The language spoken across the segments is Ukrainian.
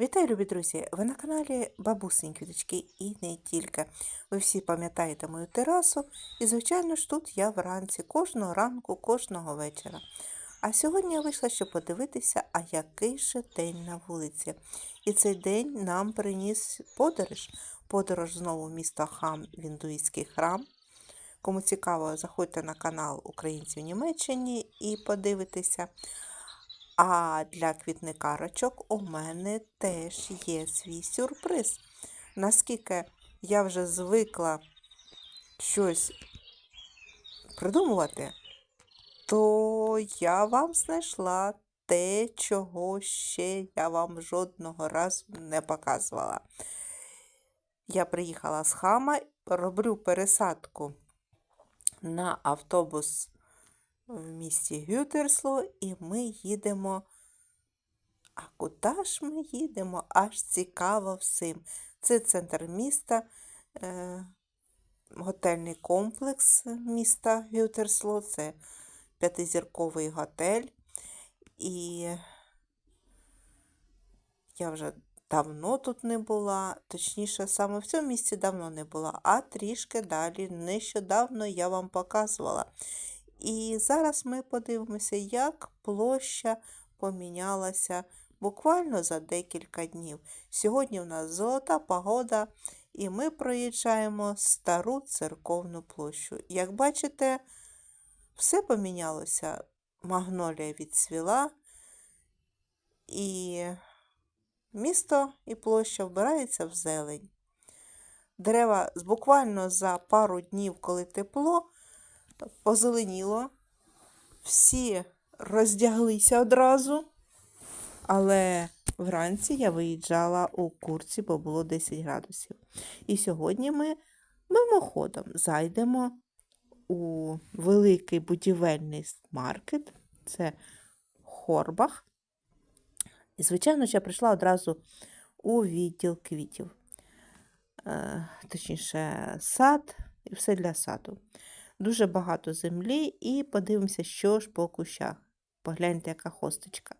Вітаю, любі друзі! Ви на каналі Бабусень Квіточки і не тільки. Ви всі пам'ятаєте мою терасу, і, звичайно ж, тут я вранці, кожного ранку, кожного вечора. А сьогодні я вийшла, щоб подивитися, а який же день на вулиці. І цей день нам приніс подорож. Подорож знову в місто Хам, в храм. Кому цікаво, заходьте на канал Українців в Німеччині і подивитися. А для квітникарочок у мене теж є свій сюрприз. Наскільки я вже звикла щось придумувати, то я вам знайшла те, чого ще я вам жодного разу не показувала. Я приїхала з Хама, роблю пересадку на автобус в місті Гютерсло, і ми їдемо. А куди ж ми їдемо? Аж цікаво всім. Це центр міста, е, готельний комплекс міста Гютерсло, це п'ятизірковий готель. І я вже давно тут не була, точніше, саме в цьому місці давно не була, а трішки далі нещодавно я вам показувала. І зараз ми подивимося, як площа помінялася буквально за декілька днів. Сьогодні у нас золота погода, і ми проїжджаємо стару церковну площу. Як бачите, все помінялося. Магнолія відцвіла, і місто і площа вбирається в зелень. Дерева буквально за пару днів, коли тепло, позеленіло, всі роздяглися одразу, але вранці я виїжджала у курці, бо було 10 градусів. І сьогодні ми мимоходом зайдемо у великий будівельний маркет, це Хорбах. І, звичайно, я прийшла одразу у відділ квітів. Е, Точніше, сад і все для саду. Дуже багато землі, і подивимося, що ж по кущах. Погляньте, яка хосточка.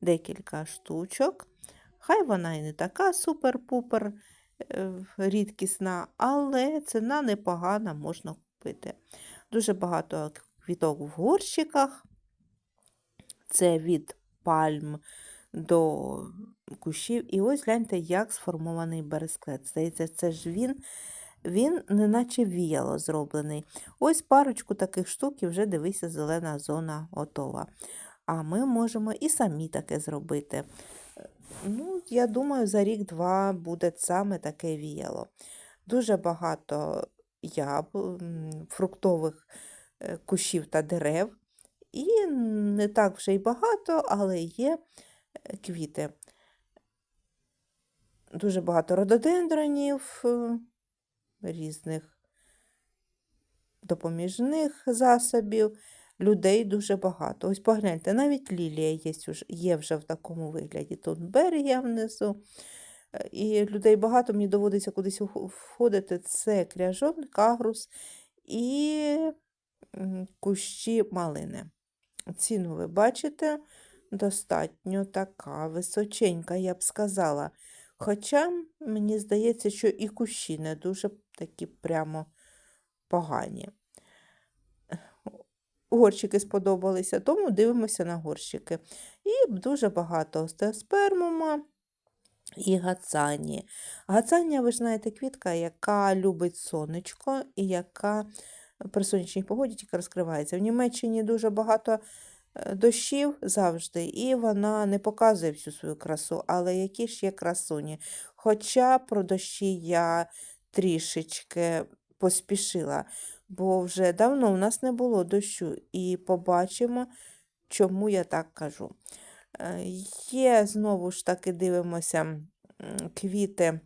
Декілька штучок. Хай вона і не така супер-пупер е, рідкісна, але ціна непогана, можна купити. Дуже багато квіток в горщиках. Це від пальм до кущів. І ось гляньте, як сформований бересклет. Здається, це ж він він неначе віяло зроблений. Ось парочку таких штук і вже дивися, зелена зона готова. А ми можемо і самі таке зробити. Ну, Я думаю, за рік-два буде саме таке віяло. Дуже багато яб, фруктових е, кущів та дерев. І не так вже й багато, але є е, квіти. Дуже багато рододендронів, е, різних допоміжних засобів, людей дуже багато. Ось погляньте, навіть лілія є, є вже в такому вигляді. Тут берія внизу. Е, і людей багато, мені доводиться кудись входити. Це кряжон, кагрус і кущі малини. Ціну ви бачите, достатньо така височенька, я б сказала. Хоча, мені здається, що і кущі не дуже такі прямо погані. Горщики сподобалися, тому дивимося на горщики. І дуже багато остеоспермума і гацані. Гацанія, ви ж знаєте, квітка, яка любить сонечко і яка при сонячній погоді тільки розкривається. В Німеччині дуже багато е, дощів завжди, і вона не показує всю свою красу, але які ж є красуні. Хоча про дощі я трішечки поспішила, бо вже давно у нас не було дощу, і побачимо, чому я так кажу. Е, є, знову ж таки, дивимося квіти.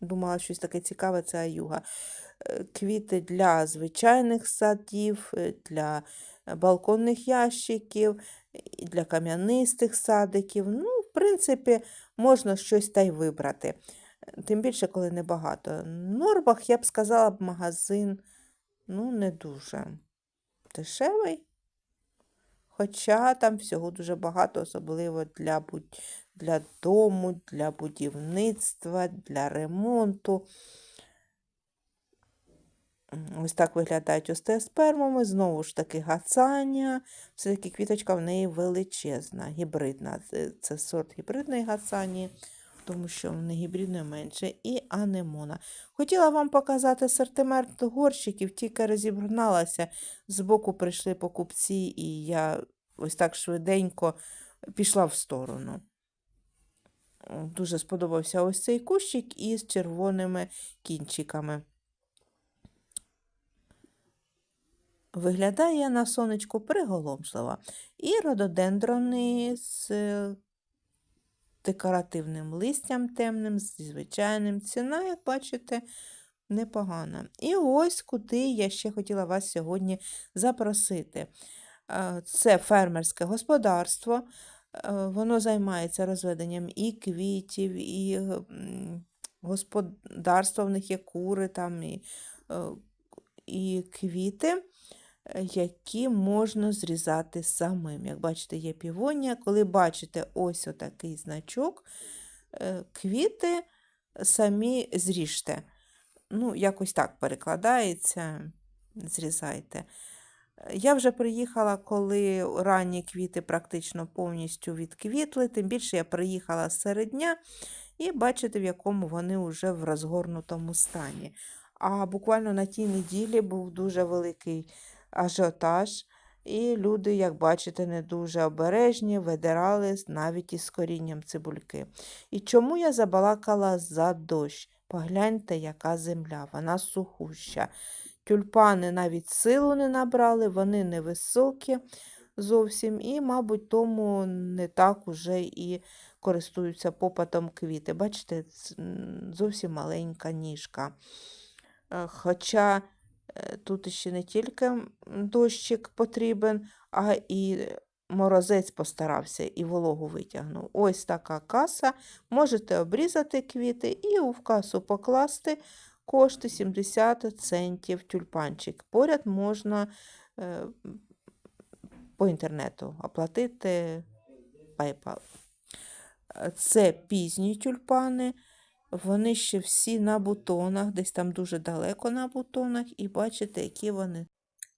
Думала, щось таке цікаве, це аюга. Е, квіти для звичайних садів, е, для балконних ящиків, для кам'янистих садиків. Ну, в принципі, можна щось та й вибрати. Тим більше, коли небагато. Норбах, я б сказала, магазин, ну, не дуже дешевий. Хоча там всього дуже багато, особливо для, будь- для дому, для будівництва, для ремонту. Ось так виглядають остеоспермуми. Знову ж таки гацанія. Все-таки квіточка в неї величезна, гібридна. Це, це сорт гібридної гацанії, тому що в неї гібридної менше. І анемона. Хотіла вам показати асортимент горщиків, тільки розібралася. Збоку прийшли покупці, і я ось так швиденько пішла в сторону. Дуже сподобався ось цей кущик із червоними кінчиками. Виглядає на сонечку приголомшливо. І рододендрони з декоративним листям темним, зі звичайним. Ціна, як бачите, непогана. І ось куди я ще хотіла вас сьогодні запросити. Е, Це фермерське господарство. Е, Воно займається розведенням і квітів, і м, господарства в них є кури, там, і, е, і квіти, е, які можна зрізати самим. Як бачите, є півонія. Коли бачите ось отакий значок, е, квіти самі зріжте. Ну, якось так перекладається, зрізайте. Я вже приїхала, коли ранні квіти практично повністю відквітли, тим більше я приїхала серед дня і бачите, в якому вони вже в розгорнутому стані. А буквально на тій неділі був дуже великий ажіотаж, і люди, як бачите, не дуже обережні, видирали навіть із корінням цибульки. І чому я забалакала за дощ? Погляньте, яка земля, вона сухуща. Тюльпани навіть силу не набрали, вони невисокі зовсім, і, мабуть, тому не так уже і користуються попитом квіти. Бачите, зовсім маленька ніжка. Е, Хоча тут ще не тільки дощик потрібен, а і морозець постарався і вологу витягнув. Ось така каса. Можете обрізати квіти і в касу покласти кошти 70 центів тюльпанчик. Поряд можна е, по інтернету оплатити PayPal. Це пізні тюльпани. Вони ще всі на бутонах, десь там дуже далеко на бутонах, і бачите, які вони.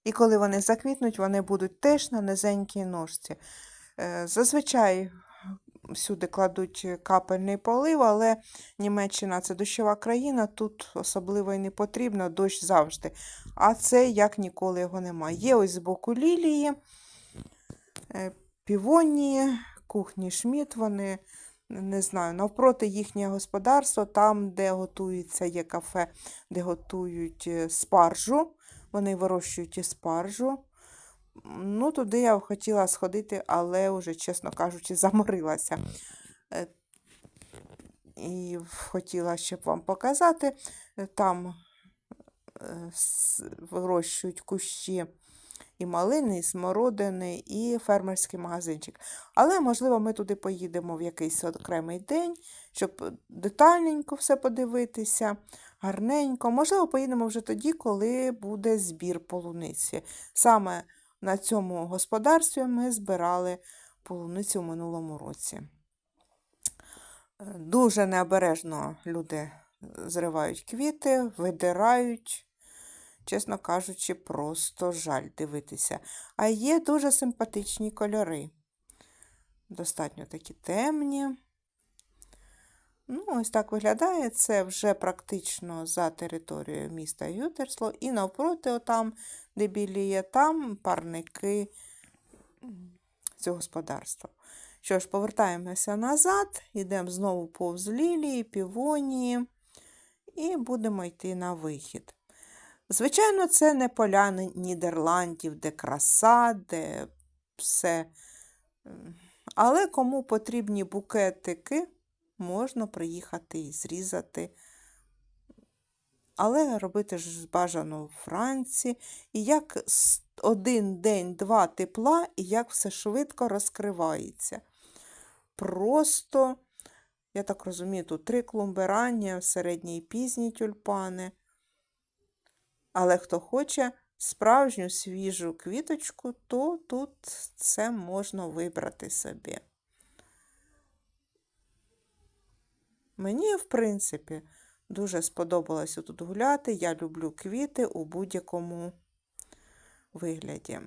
І коли вони заквітнуть, вони будуть теж на низенькій ножці. Е, Зазвичай всюди кладуть капельний полив, але Німеччина це дощова країна, тут особливо і не потрібно, дощ завжди. А це як ніколи його немає. Є ось збоку лілії, е, півонії, кухні Шміт, вони, не знаю, навпроти їхнє господарство, там, де готується, є кафе, де готують е, спаржу. Вони вирощують і спаржу. Ну, туди я хотіла сходити, але вже, чесно кажучи, заморилася. Е, І хотіла ще б вам показати. Там е, вирощують кущі і малини, і смородини, і фермерський магазинчик. Але, можливо, ми туди поїдемо в якийсь окремий день, щоб детальненько все подивитися, гарненько. Можливо, поїдемо вже тоді, коли буде збір полуниці. Саме на цьому господарстві ми збирали полуницю в минулому році. Дуже необережно люди зривають квіти, видирають. Чесно кажучи, просто жаль дивитися. А є дуже симпатичні кольори. Достатньо такі темні. Ну, ось так виглядає. Це вже практично за територією міста Ютерсло. І навпроти, отам, де біліє, там парники цього господарства. Що ж, повертаємося назад, йдемо знову повз лілії, півонії і будемо йти на вихід. Звичайно, це не поляни Нідерландів, де краса, де все. Але кому потрібні букетики, можна приїхати і зрізати. Але робити ж бажано в Франції. І як один день, два тепла, і як все швидко розкривається. Просто, я так розумію, тут три клумби ранні, середні і пізні тюльпани. Але хто хоче, справжню свіжу квіточку, то тут це можна вибрати собі. Мені, в принципі, дуже сподобалося тут гуляти. Я люблю квіти у будь-якому вигляді.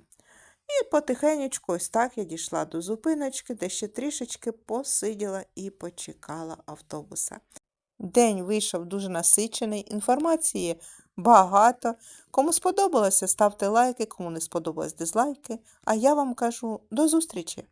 І потихенечку, ось так я дійшла до зупиночки, де ще трішечки посиділа і почекала автобуса. День вийшов дуже насичений, інформації багато. Кому сподобалося, ставте лайки, кому не сподобалось дизлайки. А я вам кажу до зустрічі!